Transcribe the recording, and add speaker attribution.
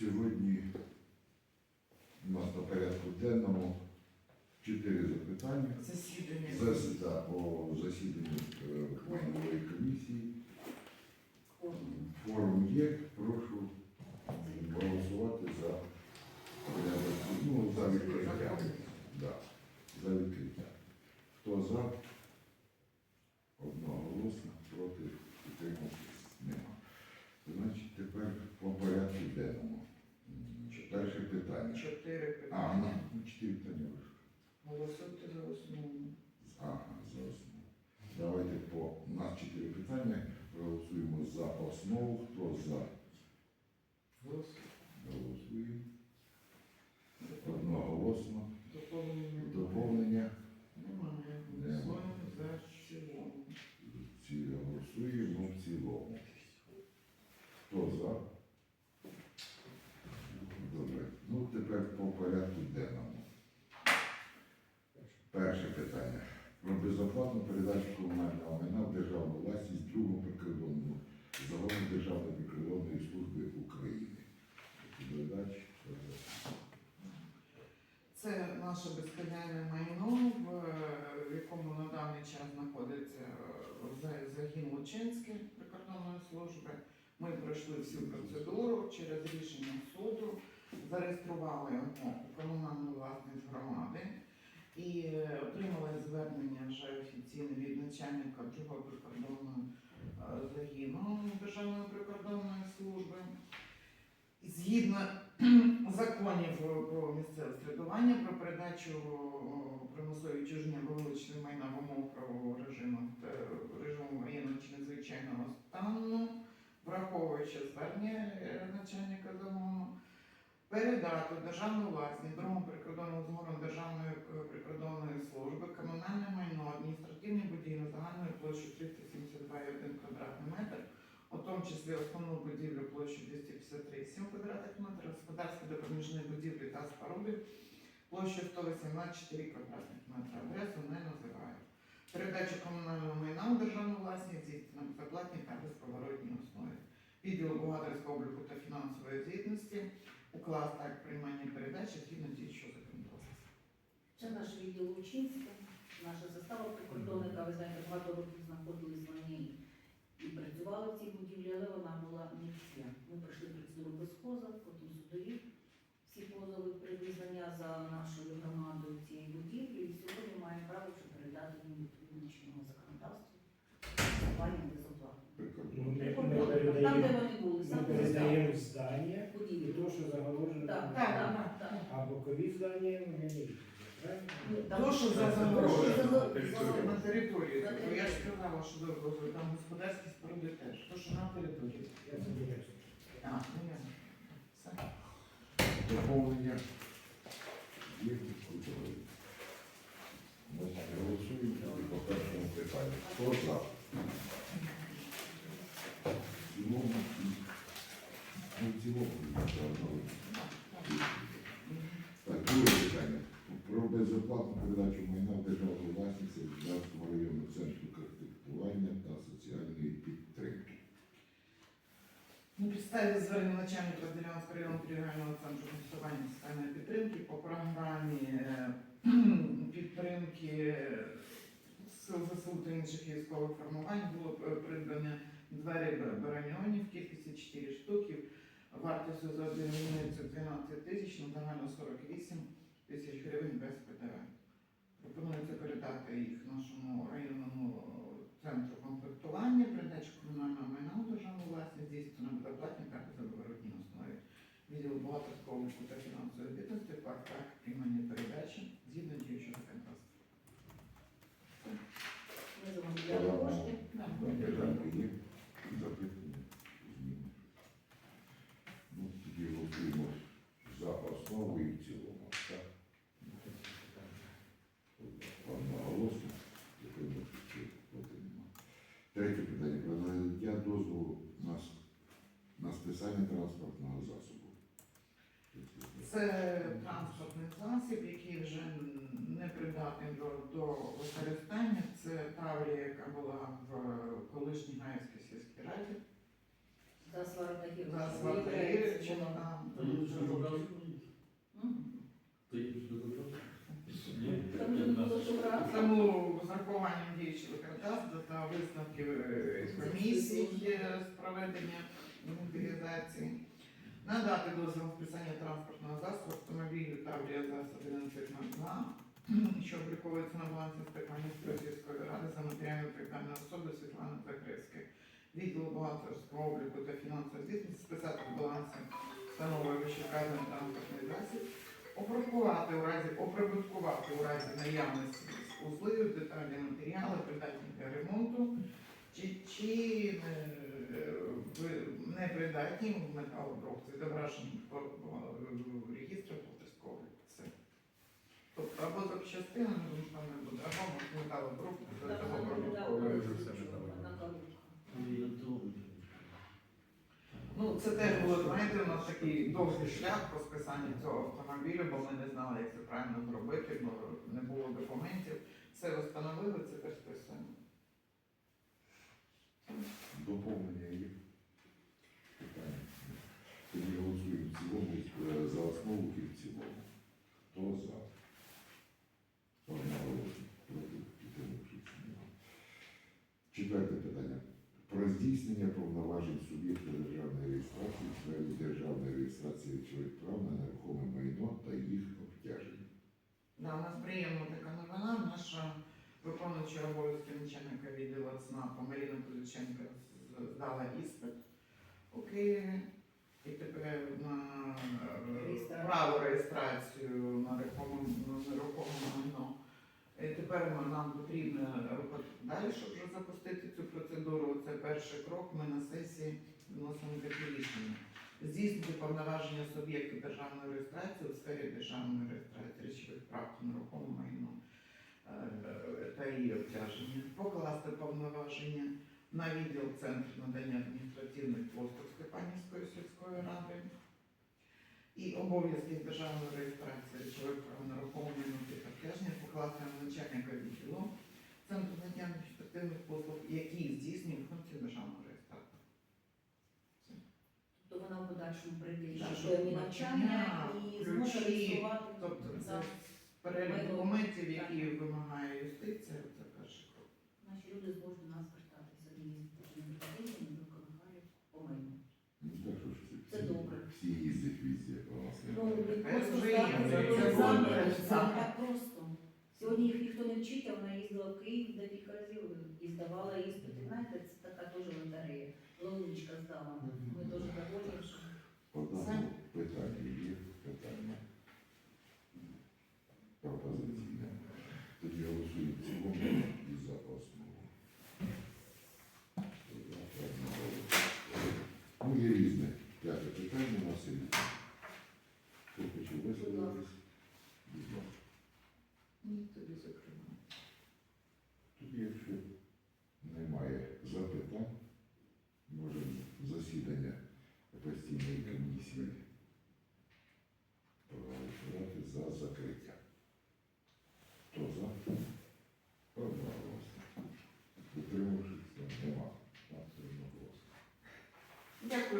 Speaker 1: Сьогодні у нас на порядку денному чотири запитання.
Speaker 2: Засідання.
Speaker 1: Засіда по засіданню е, майнової комісії. Форум є. Прошу голосувати за порядок. Ну, за відкриття. Да, за відкриття. Хто за? Одноголосно, проти підтримуватись нема. Значить, тепер по порядку денному. Перше питання.
Speaker 2: Чотири
Speaker 1: А,
Speaker 2: питання.
Speaker 1: ну, чотири питання вийшло.
Speaker 2: Голосуйте за основу.
Speaker 1: Ага, за основу. Давайте по у нас чотири питання. Проголосуємо за основу. Хто за? Голосуємо. Одноголосно.
Speaker 2: Доповнення.
Speaker 1: Доповнення.
Speaker 2: Немає.
Speaker 1: Немає.
Speaker 2: Голосуємо за цілому.
Speaker 1: Ці голосуємо в цілому. Хто за? Добре. Ну тепер по порядку денному. Перше питання. Про безоплатну передачу комунального майна в державну власність другому прикордонному загону Державної прикордонної служби України. Додач.
Speaker 2: Це наше безхазяйне майно, в- якому на даний час знаходиться е, загін Лучинський прикордонної служби. Ми пройшли всю процедуру через рішення суду, зареєстрували його у комунальну власність громади і е, отримали звернення вже офіційне від начальника другого прикордонного е, загіну Державної прикордонної служби. Згідно законів про місцеве середування про передачу о, примусової чуження або майна в умовах правового режиму та режиму воєнного чи надзвичайного стану, враховуючи звернення е, начальника загону, передати в державну власність другому прикордонному згону Державної е, прикордонної служби комунальне майно адміністративні будівлі загальною площею 372,1 квадратний метр у тому числі основну будівлю площею 253,7 квадратних метрів, господарські допоміжні будівлі та споруди площею 118,4 квадратних метрів. Адресу не називаю. Передача комунального майна у державну власність здійснена на безоплатній та безповоротній основі. Відділу бухгалтерського обліку та фінансової звітності укласти акт приймання передачі згідно діючого законодавства.
Speaker 3: Це наш відділ Лучинська, наша застава прикордонника, ви знаєте, багато років знаходились вони і працювали в цій будівлі, але вона була не вся. Ми пройшли процедуру без позов, потім судові всі позови при визнання за нашою громадою цієї будівлі. І сьогодні маємо право вже передати їм відповідно.
Speaker 1: Прикордонний.
Speaker 4: Ми
Speaker 3: Прикордонник, Там, де вони були, саме
Speaker 4: передаємо здання і
Speaker 3: будівлі.
Speaker 4: то, що загорожено.
Speaker 3: Так,
Speaker 2: Так,
Speaker 3: так,
Speaker 2: так.
Speaker 3: так.
Speaker 4: А бокові здання ми не правильно?
Speaker 2: То, що за
Speaker 3: То, що
Speaker 2: загорожено
Speaker 3: за-
Speaker 2: на території,
Speaker 3: На
Speaker 2: тобто я ж сказала, що добре, там господарські споруди теж. То, що на території.
Speaker 4: Я сподіваюся.
Speaker 2: А, ну. Все.
Speaker 1: Доповнення. Значить, голосуємо тоді по першому питанню. Хто за? В цілому і ну, в цілому одного. Так, друге питання. Про безоплатну передачу майна в державну власність Державського районного центру кредитування та соціальної підтримки.
Speaker 2: На підставі звернення начальника Ділянського районного територіального центру фінансування соціальної підтримки по програмі е, підтримки сил ЗСУ та інших військових формувань було е, придбано двері бараньонів кількості 4 штуки, вартістю за один одиницю 12 тисяч, на загально 48 тисяч гривень без ПДВ. Пропонується передати їх нашому районному центру комплектування, передачу комунального майна у державну власність здійснено на безоплатній та безоборотній основі. Відділ бухгалтерського та фінансової звітності, факт так приймання передачі згідно діючого законодавства.
Speaker 3: Ми замовляли кошти.
Speaker 1: Питання є? Запитання? Зміни? Ну, тоді голосуємо за основу і в цілому. Так? Одноголосно. Дякую, що проти нема. Третє питання. Про надання дозволу на, на списання транспортного засобу.
Speaker 2: Це транспортний засіб, який вже не придатний до, до використання. Це таврія, яка була в колишній Гаївській сільській раді.
Speaker 3: За Сварога
Speaker 2: За Сварогиричем, там
Speaker 5: Та є ще забрав?
Speaker 3: М?
Speaker 5: Та є ще забрав? Ні?
Speaker 3: Там же було що брати.
Speaker 2: Тому з урахуванням діючого та висновків е, комісії. з проведення інвентаризації. Надати дозвіл вписання транспортного засобу автомобілю ЗАЗ 1102, що обліковується на балансі Степанівської сільської ради за матеріальну відповідальної особи Світлани Закревської. Відділ бухгалтерського обліку та фінансової звітності списати балансі встановлює вищевказаний транспортний засіб, опрацювати у разі, оприбуткувати у разі наявності узлів, деталі матеріали, придатні для ремонту, чи, чи е, непридатні в металобрухті, зображені в в реєстрі бухгалтерського Тобто або запчастинами, тому що не буде, або металобрухт, або
Speaker 3: вона буде
Speaker 2: продуктовий.
Speaker 3: на коробку.
Speaker 2: Ну, це теж було, знаєте, у нас такий довгий шлях про списання цього автомобіля, бо ми не знали, як це правильно зробити, бо не було документів. Все встановили, це теж списуємо.
Speaker 1: Доповнення є. Питання. Тоді голосуємо в цілому е, за основу і в цілому. Хто за? Одноголосно. Проти підтримавшись. Нема. Четверте питання. Про здійснення повноважень державної реєстрації в сфері державної реєстрації речових прав на нерухоме майно та їх обтяжень.
Speaker 2: Да, у нас приємна така новина. Наша виконуюча обов'язки начальника відділу ЦНАПу Маріна Кузиченка здала іспит у Києві. І тепер на е,
Speaker 3: Реєстрацію.
Speaker 2: право реєстрацію на нерухоме майно. І тепер нам потрібно рухати далі, щоб вже запустити цю процедуру. Це перший крок. Ми на сесії вносимо таке рішення. Здійснити повноваження суб'єкту державної реєстрації у сфері державної реєстрації речових прав та нерухоме майно е, та її обтяження. Покласти повноваження на відділ Центру надання адміністративних послуг Степанівської сільської ради. І обов'язки державної реєстрації речових прав нерухоме майно та обтяження покласти на начальника відділу Центру надання адміністративних послуг, який здійснює функцію державного реєстратора.
Speaker 3: То вона в подальшому прийде
Speaker 2: Да,
Speaker 3: ще певні навчання і зможе
Speaker 2: ключі,
Speaker 3: реєструвати.
Speaker 2: Тобто це перелік документів,
Speaker 3: Так.
Speaker 2: які вимагає юстиція, це перший крок.
Speaker 3: Наші люди зможуть до нас звертатися з адміністративними питаннями, допомагають по майну.
Speaker 1: Ну, так що ж всі,
Speaker 3: Це добре.
Speaker 1: всі їздять везде, нас
Speaker 3: Ну, просто
Speaker 2: вже є, це
Speaker 3: це так просто. Сьогодні їх ніхто не вчить, а вона їздила в Київ декілька разів і здавала іспити. Знаєте, це така теж лотерея. Ловничка здала. Ми дуже доволі, що
Speaker 1: По даному питанню є питання. Пропозиційне. Тоді голосуємо в цілому і за основу. За одного. Ну, є різне. П'яте різне. Хто хоче висловитись?
Speaker 2: Ні, тоді закриваємо.
Speaker 1: Тоді, якщо немає запитань, можемо засідання постійної комісії проголосувати за закриття. Хто за? Одноголосно. Утримавшись, нема.
Speaker 2: Дякую.